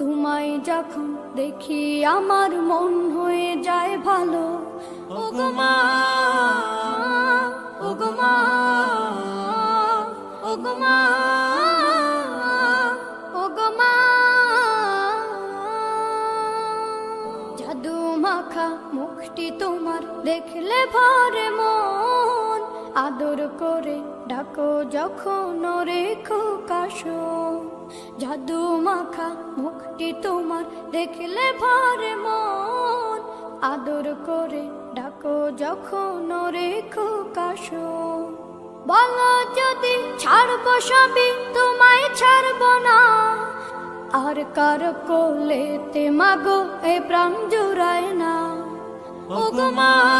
তোমায় যখন দেখি আমার মন হয়ে যায় ভালো। ওগমা ওগমা ওগমা ওগমা মাখা মুখটি তোমার দেখলে ভরে মন। আদর করে ডাকো যখন রেখো কাশো। জাদু মাখা মুখটি তোমার দেখলে ভরে মন। আদর করে ডাকো যখন রেখো কাশো। বলো যদি ছাড়বো সবই, তোমায় ছাড়বো না। আর কার কোলেতে মাগো এ প্রাণ জুড়ায় না। ওগমা ওগমা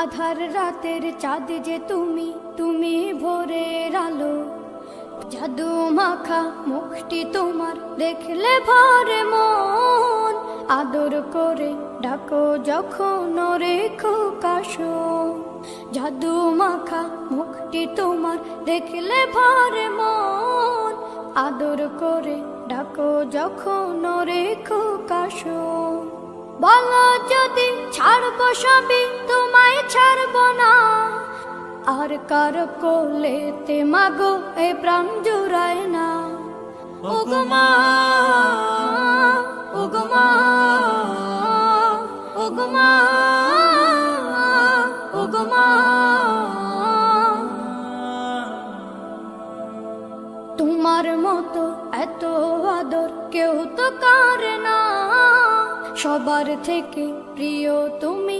আধার রাতের চাঁদ যে তুমি তুমি ভোরের আলো। জাদু মাখা মুখটি তোমার, দেখলে ভরে মন। আদর করে ডাকো যখন রেখো কাশো। জাদু মাখা মুখটি তোমার, দেখলে ভরে মন। আদর করে ডাকো যখন রেখো কাশো। বলো যদি ছাড়বো সবই তোমায় ছাড়বো না। আর কার কোলেতে মাগো এ প্রাণ জুড়ায় না। ওগমা ওগমা ওগমা ওগমা তোমার মতো এত আদর কেউ তো কারে না। সবার থেকে প্রিয় তুমি